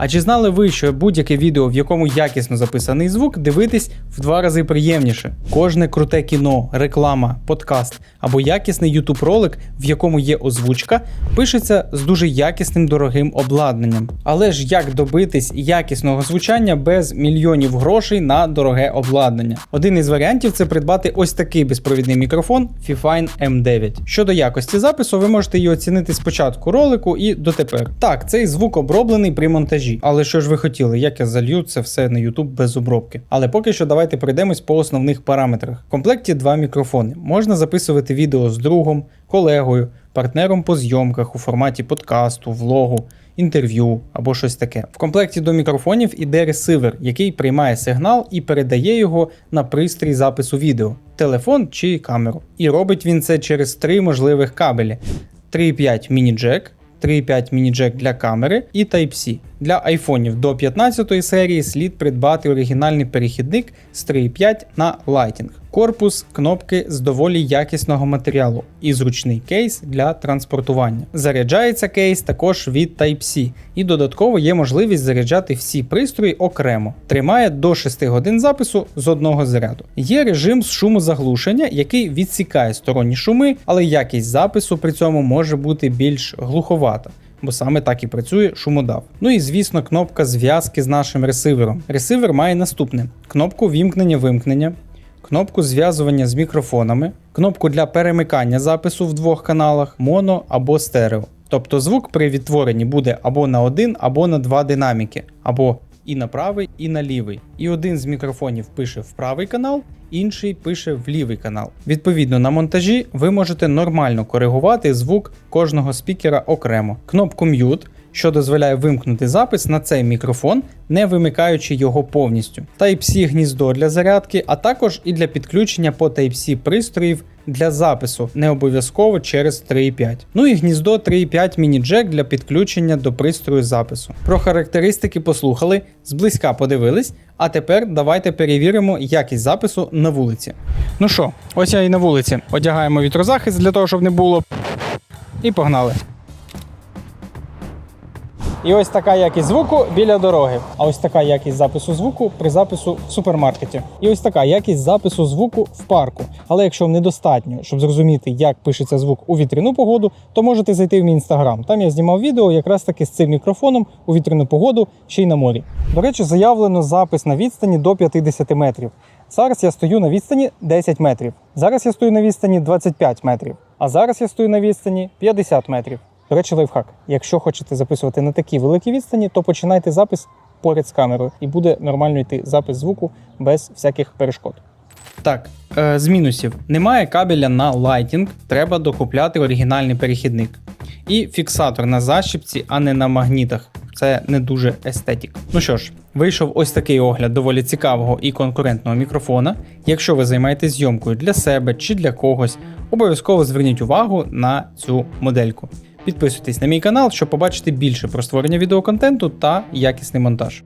А чи знали ви, що будь-яке відео, в якому якісно записаний звук, дивитись в два рази приємніше? Кожне круте кіно, реклама, подкаст або якісний YouTube ролик, в якому є озвучка, пишеться з дуже якісним дорогим обладнанням. Але ж як добитись якісного звучання без мільйонів грошей на дороге обладнання? Один із варіантів це придбати ось такий безпровідний мікрофон Fifine M9. Щодо якості запису, ви можете її оцінити з початку ролику і дотепер. Так, цей звук оброблений при монтажі. Але що ж ви хотіли, як я залью це все на YouTube без обробки? Але поки що давайте пройдемось по основних параметрах. В комплекті два мікрофони. Можна записувати відео з другом, колегою, партнером по зйомках у форматі подкасту, влогу. Інтерв'ю або щось таке. В комплекті до мікрофонів іде ресивер, який приймає сигнал і передає його на пристрій запису відео, телефон чи камеру. І робить він це через три можливих кабелі: 3.5 міні-джек, 3.5 міні-джек для камери і Type-C. Для айфонів до 15 серії слід придбати оригінальний перехідник з 3.5 на Lightning. Корпус, кнопки з доволі якісного матеріалу і зручний кейс для транспортування. Заряджається кейс також від Type-C, і додатково є можливість заряджати всі пристрої окремо. Тримає до 6 годин запису з одного заряду. Є режим з шумозаглушення, який відсікає сторонні шуми, але якість запису при цьому може бути більш глуховата. Бо саме так і працює шумодав. Ну і звісно, кнопка зв'язки з нашим ресивером. Ресивер має наступне: кнопку вімкнення-вимкнення, кнопку зв'язування з мікрофонами, кнопку для перемикання запису в двох каналах, моно або стерео. Тобто звук при відтворенні буде або на один, або на два динаміки, або і на правий, і на лівий. І один з мікрофонів пише в правий канал, інший пише в лівий канал. Відповідно, на монтажі ви можете нормально коригувати звук кожного спікера окремо. Кнопку Mute, що дозволяє вимкнути запис на цей мікрофон, не вимикаючи його повністю. Type-C гніздо для зарядки, а також і для підключення по Type-C пристроїв для запису, не обов'язково через 3.5. Ну і гніздо 3.5 міні-джек для підключення до пристрою запису. Про характеристики послухали, зблизька подивились, а тепер давайте перевіримо якість запису на вулиці. Ну що, ось я і на вулиці. Одягаємо вітрозахист для того, щоб не було. І погнали. І ось така якість звуку біля дороги. А ось така якість запису звуку при запису в супермаркеті. І ось така якість запису звуку в парку. Але якщо вам недостатньо, щоб зрозуміти, як пишеться звук у вітряну погоду, то можете зайти в мій інстаграм. Там я знімав відео якраз таки з цим мікрофоном у вітряну погоду ще й на морі. До речі, заявлено запис на відстані до 50 метрів. Зараз я стою на відстані 10 метрів. Зараз я стою на відстані 25 метрів. А зараз я стою на відстані 50 метрів. До речі, лайфхак. Якщо хочете записувати на такій великій відстані, то починайте запис поряд з камерою, і буде нормально йти запис звуку без всяких перешкод. Так, е, з мінусів. Немає кабеля на Lighting, треба докупляти оригінальний перехідник. І фіксатор на защіпці, а не на магнітах. Це не дуже естетік. Ну що ж, вийшов ось такий огляд доволі цікавого і конкурентного мікрофона. Якщо ви займаєтесь зйомкою для себе чи для когось, обов'язково зверніть увагу на цю модельку. Підписуйтесь на мій канал, щоб побачити більше про створення відеоконтенту та якісний монтаж.